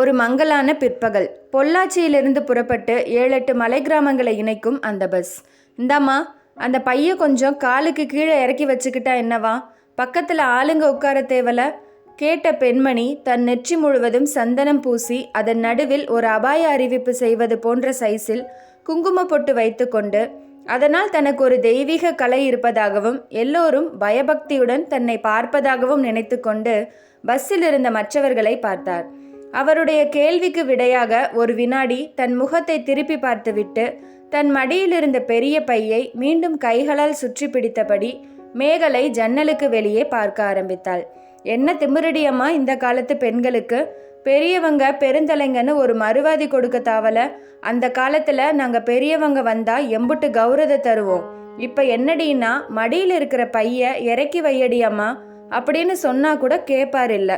ஒரு மங்கலான பிற்பகல். பொள்ளாச்சியிலிருந்து புறப்பட்டு ஏழெட்டு மலை கிராமங்களை இணைக்கும் அந்த பஸ் இந்தாம்மா அந்த பைய கொஞ்சம் காலுக்கு கீழே இறக்கி வச்சுக்கிட்டா என்னவா? பக்கத்தில் ஆளுங்க உட்கார தேவல. கேட்ட பெண்மணி தன் நெற்றி முழுவதும் சந்தனம் பூசி அதன் நடுவில் ஒரு அபாய அறிவிப்பு செய்வது போன்ற சைஸில் குங்கும பொட்டு வைத்துக்கொண்டு அதனால் தனக்கு ஒரு தெய்வீக கலை இருப்பதாகவும் எல்லோரும் பயபக்தியுடன் தன்னை பார்ப்பதாகவும் நினைத்துக்கொண்டு பஸ்ஸில் இருந்த மற்றவர்களை பார்த்தார். அவருடைய கேள்விக்கு விடையாக ஒரு வினாடி தன் முகத்தை திருப்பி பார்த்துவிட்டு தன் மடியில் இருந்த பெரிய பையை மீண்டும் கைகளால் சுற்றி பிடித்தபடி மேகலை ஜன்னலுக்கு வெளியே பார்க்க ஆரம்பித்தாள். என்ன திமிரடியம்மா இந்த காலத்து பெண்களுக்கு? பெரியவங்க பெருந்தலைங்கன்னு ஒரு மறுவாதி கொடுக்க தாவல. அந்த காலத்துல நாங்க பெரியவங்க வந்தா எம்புட்டு கௌரத தருவோம். இப்ப என்னடின்னா மடியில் இருக்கிற பைய இறக்கி வையடி அம்மா அப்படின்னு சொன்னா கூட கேட்பார் இல்லை.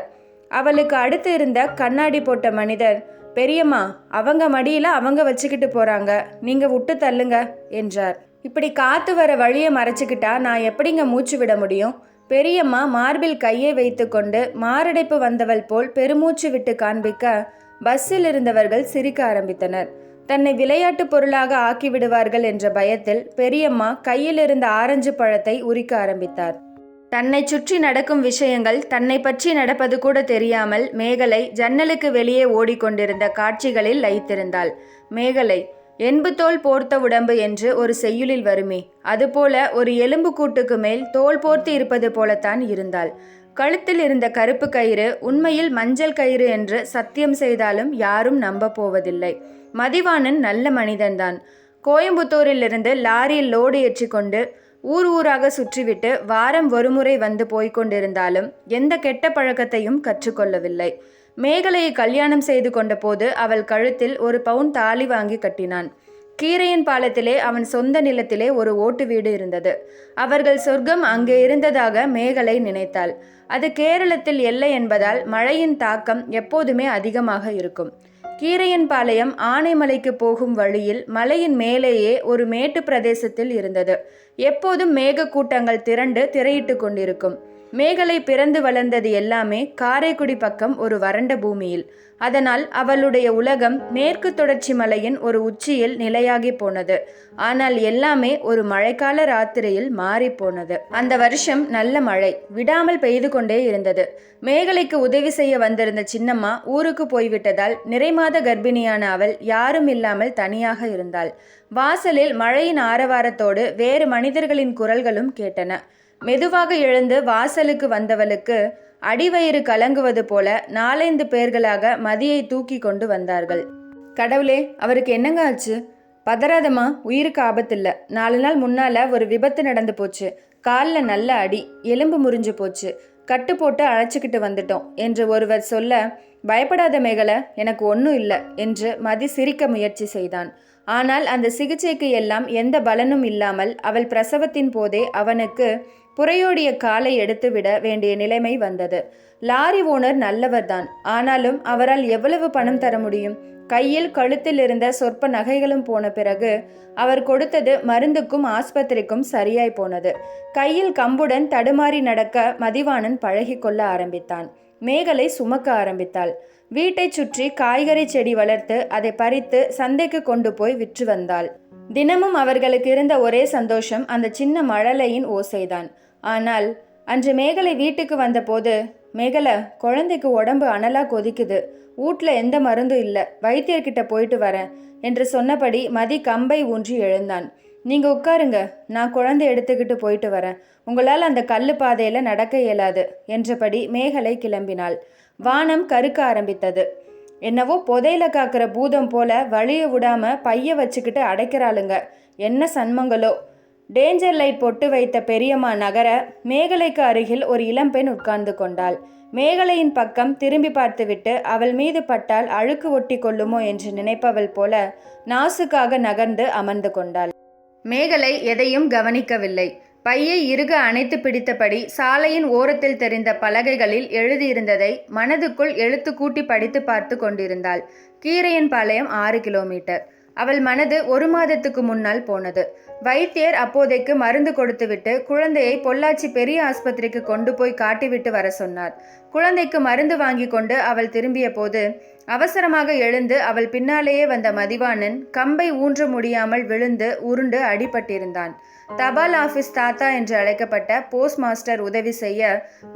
அவளுக்கு அடுத்து இருந்த கண்ணாடி போட்ட மனிதர் பெரியம்மா அவங்க மடியில் அவங்க வச்சுக்கிட்டு போகிறாங்க நீங்கள் விட்டு தள்ளுங்க என்றார். இப்படி காத்து வர வழியை மறைச்சிக்கிட்டா நான் எப்படிங்க மூச்சு விட முடியும்? பெரியம்மா மார்பில் கையை வைத்துக்கொண்டு மாரடைப்பு வந்தவள் போல் பெருமூச்சு விட்டு காண்பிக்க பஸ்ஸில் இருந்தவர்கள் சிரிக்க ஆரம்பித்தனர். தன்னை விளையாட்டு பொருளாக ஆக்கி விடுவார்கள் என்ற பயத்தில் பெரியம்மா கையில் இருந்த ஆரஞ்சு பழத்தை உரிக்க ஆரம்பித்தார். தன்னை சுற்றி நடக்கும் விஷயங்கள் தன்னை பற்றி நடப்பது கூட தெரியாமல் மேகலை ஜன்னலுக்கு வெளியே ஓடிக்கொண்டிருந்த காட்சிகளில் லயித்திருந்தாள். மேகலை என்பு தோல் போர்த்த உடம்பு என்று ஒரு செய்யுளில் வருமே. அதுபோல ஒரு எலும்பு கூட்டுக்கு மேல் தோல் போர்த்து இருப்பது போலத்தான் இருந்தாள். கழுத்தில் இருந்த கருப்பு கயிறு உண்மையில் மஞ்சள் கயிறு என்று சத்தியம் செய்தாலும் யாரும் நம்ப போவதில்லை. மதிவாணன் நல்ல மனிதன்தான். கோயம்புத்தூரிலிருந்து லாரியில் லோடு ஏற்றிக்கொண்டு ஊர் ஊராக சுற்றிவிட்டு வாரம் ஒருமுறை வந்து போய்க் கொண்டிருந்தாலும் எந்த கெட்ட பழக்கத்தையும் கற்றுக்கொள்ளவில்லை. மேகலையை கல்யாணம் செய்து கொண்ட போது அவள் கழுத்தில் ஒரு பவுன் தாலி வாங்கி கட்டினான். கீரையின் பாலத்திலே அவன் சொந்த நிலத்திலே ஒரு ஓட்டு வீடு இருந்தது. அவர்கள் சொர்க்கம் அங்கே இருந்ததாக மேகலை நினைத்தாள். அது கேரளத்தில் எல்லை என்பதால் மழையின் தாக்கம் எப்போதுமே அதிகமாக இருக்கும். கீரையன்பாளையம் ஆனைமலைக்கு போகும் வழியில் மலையின் மேலேயே ஒரு மேட்டு பிரதேசத்தில் இருந்தது. எப்போதும் மேகக்கூட்டங்கள் திரண்டு திரையிட்டு கொண்டிருக்கும். மேகலை பிறந்து வளர்ந்தது எல்லாமே காரைக்குடி பக்கம் ஒரு வறண்ட பூமியில். அதனால் அவளுடைய உலகம் மேற்கு தொடர்ச்சி மலையின் ஒரு உச்சியில் நிலையாகி போனது. ஆனால் எல்லாமே ஒரு மழைக்கால ராத்திரியில் மாறி போனது. அந்த வருஷம் நல்ல மழை விடாமல் பெய்து கொண்டே இருந்தது. மேகலைக்கு உதவி செய்ய வந்திருந்த சின்னம்மா ஊருக்கு போய்விட்டதால் நிறைமாத கர்ப்பிணியான அவள் யாரும் இல்லாமல் தனியாக இருந்தாள். வாசலில் மழையின் ஆரவாரத்தோடு வேறு மனிதர்களின் குரல்களும் கேட்டன. மெதுவாக எழுந்து வாசலுக்கு வந்தவளுக்கு அடிவயிறு கலங்குவது போல நாலைந்து பேர்களாக மதியை தூக்கி கொண்டு வந்தார்கள். கடவுளே அவருக்கு என்னங்க ஆச்சு? பதறாதம்மா உயிருக்கு ஆபத்தில்ல. நாலு நாள் முன்னால ஒரு விபத்து நடந்து போச்சு. காலில் நல்ல அடி எலும்பு முறிஞ்சு போச்சு. கட்டு போட்டு அழைச்சிக்கிட்டு வந்துட்டோம் என்று ஒருவர் சொல்ல பயப்படாத மேகலை எனக்கு ஒன்றும் இல்லை என்று மதி சிரிக்க முயற்சி செய்தான். ஆனால் அந்த சிகிச்சைக்கு எல்லாம் எந்த பலனும் இல்லாமல் அவள் பிரசவத்தின் போதே அவனுக்கு புறையோடிய காலை எடுத்துவிட வேண்டிய நிலைமை வந்தது. லாரி ஓனர் நல்லவர்தான். ஆனாலும் அவரால் எவ்வளவு பணம் தர முடியும்? கையில் கழுத்தில் இருந்த சொற்ப நகைகளும் போன பிறகு அவர் கொடுத்தது மருந்துக்கும் ஆஸ்பத்திரிக்கும் சரியாய் போனது. கையில் கம்புடன் தடுமாறி நடக்க மதிவாணன் பழகி கொள்ள ஆரம்பித்தான். மேகலை சுமக்க ஆரம்பித்தாள். வீட்டைச் சுற்றி காய்கறி செடி வளர்த்து அதை பறித்து சந்தைக்கு கொண்டு போய் விற்று வந்தாள். தினமும் அவர்களுக்கு இருந்த ஒரே சந்தோஷம் அந்த சின்ன மழலையின் ஓசைதான். ஆனால் அன்று மேகலை வீட்டுக்கு வந்தபோது மேகலை குழந்தைக்கு உடம்பு அனலாக கொதிக்குது. வீட்ல எந்த மருந்தும் இல்லை. வைத்தியர்கிட்ட போயிட்டு வரேன் என்று சொன்னபடி மதி கம்பை ஊன்றி எழுந்தான். நீங்கள் உட்காருங்க. நான் குழந்தை எடுத்துக்கிட்டு போயிட்டு வரேன். உங்களால் அந்த கல்லு பாதையில் நடக்க இயலாது என்றபடி மேகலை கிளம்பினாள். வானம் கருக்க ஆரம்பித்தது. என்னவோ புதையில காக்கிற பூதம் போல வழிய விடாம பைய வச்சுக்கிட்டு அடைக்கிறாளுங்க. என்ன சன்மங்களோ டேஞ்சர் லைட் பொட்டு வைத்த பெரியம்மா நகர மேகலைக்கு அருகில் ஒரு இளம்பெண் உட்கார்ந்து கொண்டாள். மேகலையின் பக்கம் திரும்பி பார்த்துவிட்டு அவள் மீது பட்டால் அழுக்கு ஒட்டி கொள்ளுமோ என்று நினைப்பவள் போல நாசுக்காக நகர்ந்து அமர்ந்து கொண்டாள். மேகலை எதையும் கவனிக்கவில்லை. பையை இறுக அணைத்து பிடித்தபடி சாலையின் ஓரத்தில் தெரிந்த பலகைகளில் எழுதியிருந்ததை மனதுக்குள் எழுத்து கூட்டி படித்து பார்த்து கொண்டிருந்தாள். கீரையின் பாளையம் ஆறு கிலோமீட்டர். அவள் மனது ஒரு மாதத்துக்கு முன்னால் போனது. வைத்தியர் அப்போதைக்கு மருந்து கொடுத்துவிட்டு குழந்தையை பொள்ளாச்சி பெரிய ஆஸ்பத்திரிக்கு கொண்டு போய் காட்டிவிட்டு வர சொன்னார். குழந்தைக்கு மருந்து வாங்கி கொண்டு அவள் திரும்பிய போது அவசரமாக எழுந்து அவள் பின்னாலேயே வந்த மதிவாணன் கம்பை ஊன்ற முடியாமல் விழுந்து உருண்டு அடிபட்டிருந்தான். தபால் ஆபீஸ் தாத்தா என்று அழைக்கப்பட்ட போஸ்ட் மாஸ்டர் உதவி செய்ய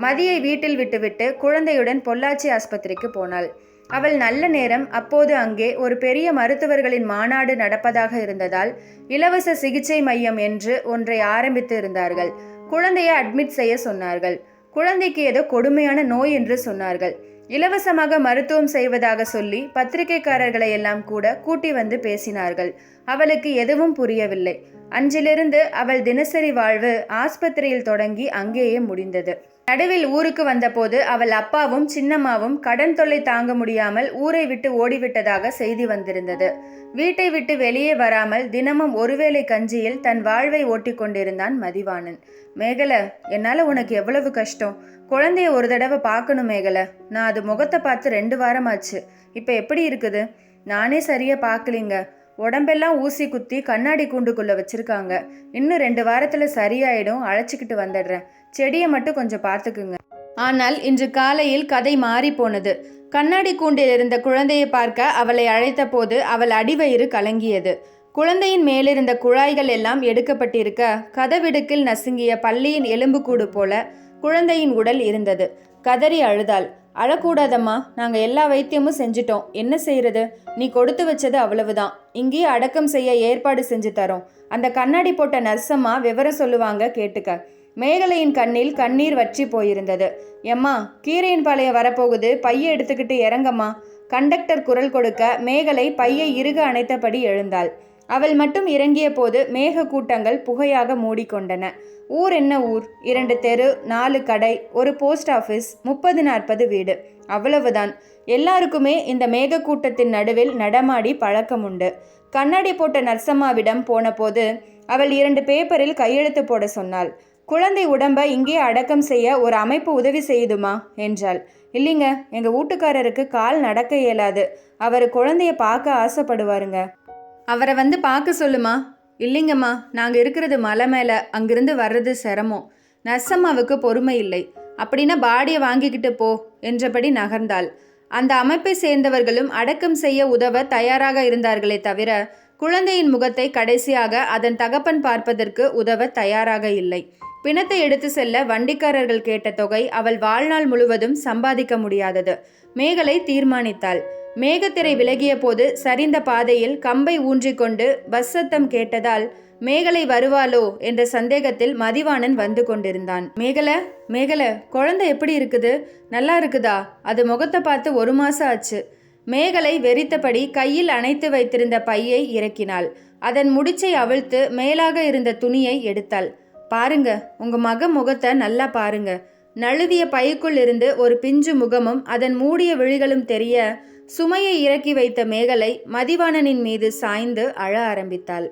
மதியை வீட்டில் விட்டுவிட்டு குழந்தையுடன் பொள்ளாச்சி ஆஸ்பத்திரிக்கு போனாள். அவள் நல்ல நேரம் அப்போது அங்கே ஒரு பெரிய மருத்துவர்களின் மாநாடு நடப்பதாக இருந்ததால் இலவச சிகிச்சை மையம் என்று ஒன்றை ஆரம்பித்து இருந்தார்கள். குழந்தையை அட்மிட் செய்ய சொன்னார்கள். குழந்தைக்கு ஏதோ கொடுமையான நோய் என்று சொன்னார்கள். இலவசமாக மருத்துவம் செய்வதாக சொல்லி பத்திரிகைக்காரர்களை எல்லாம் கூட கூட்டி வந்து பேசினார்கள். அவளுக்கு எதுவும் புரியவில்லை. அன்றிலிருந்து அவள் தினசரி வாழ்வு ஆஸ்பத்திரியில் தொடங்கி அங்கேயே முடிந்தது. நடுவில் ஊருக்கு வந்தபோது அவள் அப்பாவும் சின்னம்மாவும் கடன் தொல்லை தாங்க முடியாமல் ஊரை விட்டு ஓடிவிட்டதாக செய்தி வந்திருந்தது. வீட்டை விட்டு வெளியே வராமல் தினமும் ஒருவேளை கஞ்சியில் தன் வாழ்வை ஓட்டிக் கொண்டிருந்தான் மதிவாணன். மேகல என்னால் உனக்கு எவ்வளவு கஷ்டம்? குழந்தைய ஒரு தடவை பார்க்கணும் மேகல. நான் அது முகத்தை பார்த்து ரெண்டு வாரமாச்சு. இப்போ எப்படி இருக்குது? நானே சரியா பார்க்கலிங்க. உடம்பெல்லாம் ஊசி குத்தி கண்ணாடி கூண்டுக்குள்ளே வச்சிருக்காங்க. இன்னும் ரெண்டு வாரத்தில் சரியாயிடும். அழைச்சிக்கிட்டு வந்துடுறேன். செடியை மட்டும் கொஞ்சம் பார்த்துக்குங்க. ஆனால் இன்று காலையில் கதை மாறி போனது. கண்ணாடி கூண்டில் இருந்த குழந்தையை பார்க்க அவளை அழைத்த போது அவள் அடிவயிறு கலங்கியது. குழந்தையின் மேலிருந்த குழாய்கள் எல்லாம் எடுக்கப்பட்டிருக்க கதவிடுக்கில் நசுங்கிய பள்ளியின் எலும்புக்கூடு போல குழந்தையின் உடல் இருந்தது. கதறி அழுதாள். அழக்கூடாதம்மா. நாங்கள் எல்லா வைத்தியமும் செஞ்சிட்டோம். என்ன செய்யறது நீ கொடுத்து வச்சது அவ்வளவுதான். இங்கேயே அடக்கம் செய்ய ஏற்பாடு செஞ்சு தரோம். அந்த கண்ணாடி போட்ட நர்சம்மா விவரம் சொல்லுவாங்க கேட்டுக்க. மேகலையின் கண்ணில் கண்ணீர் வற்றி போயிருந்தது. எம்மா கீரையின் பாளையம் வரப்போகுது. பையை எடுத்துக்கிட்டு இறங்கம்மா. கண்டக்டர் குரல் கொடுக்க மேகலை பையை இறுக அணைத்தபடி எழுந்தாள். அவள் மட்டும் இறங்கிய போது மேக கூட்டங்கள் புகையாக மூடிக்கொண்டன. ஊர் என்ன ஊர்? இரண்டு தெரு நாலு கடை ஒரு போஸ்ட் ஆஃபீஸ் முப்பது நாற்பது வீடு. அவ்வளவுதான். எல்லாருக்குமே இந்த மேகக்கூட்டத்தின் நடுவில் நடமாடி பழக்கம் உண்டு. கண்ணாடி போட்ட நர்சம்மாவிடம் போனபோது அவள் இரண்டு பேப்பரில் கையெழுத்து போட சொன்னாள். குழந்தை உடம்ப இங்கே அடக்கம் செய்ய ஒரு அமைப்பு உதவி செய்யுதுமா? என்றாள். இல்லைங்க எங்க வீட்டுக்காரருக்கு கால் நடக்க இயலாது. அவர் குழந்தைய பார்க்க ஆசைப்படுவாருங்க. அவரை வந்து பார்க்க சொல்லுமா? இல்லைங்கம்மா நாங்கள் இருக்கிறது மலை மேலே. அங்கிருந்து வர்றது சிரமம். நர்சம்மாவுக்கு பொறுமை இல்லை. அப்படின்னா பாடியை வாங்கிக்கிட்டு போ என்றபடி நகர்ந்தாள். அந்த அமைப்பை சேர்ந்தவர்களும் அடக்கம் செய்ய உதவ தயாராக இருந்தார்களே தவிர குழந்தையின் முகத்தை கடைசியாக அதன் தகப்பன் பார்ப்பதற்கு உதவ தயாராக இல்லை. பிணத்தை எடுத்து செல்ல வண்டிக்காரர்கள் கேட்ட தொகை அவள் வாழ்நாள் முழுவதும் சம்பாதிக்க முடியாதது. மேகலை தீர்மானித்தாள். மேகத்திரை விலகிய போது சரிந்த பாதையில் கம்பை ஊன்றிக்கொண்டு பஸ் சத்தம் கேட்டதால் மேகலை வருவாளோ? என்ற சந்தேகத்தில் மதிவாணன் வந்து கொண்டிருந்தான். மேகல மேகல குழந்தை எப்படி இருக்குது? நல்லா இருக்குதா? அது முகத்தை பார்த்து ஒரு மாசம் ஆச்சு. மேகலை வெறித்தபடி கையில் அணைத்து வைத்திருந்த பையை இறக்கினாள். அதன் முடிச்சை அவிழ்த்து மேலாக இருந்த துணியை எடுத்தாள். பாருங்க உங்க மக முகத்தை நல்லா பாருங்க. நழுவிய பைக்குள் இருந்து ஒரு பிஞ்சு முகமும் அதன் மூடிய விழிகளும் தெரிய சுமையை இறக்கி வைத்த மேகலை மதிவாணனின் மீது சாய்ந்து அழ ஆரம்பித்தாள்.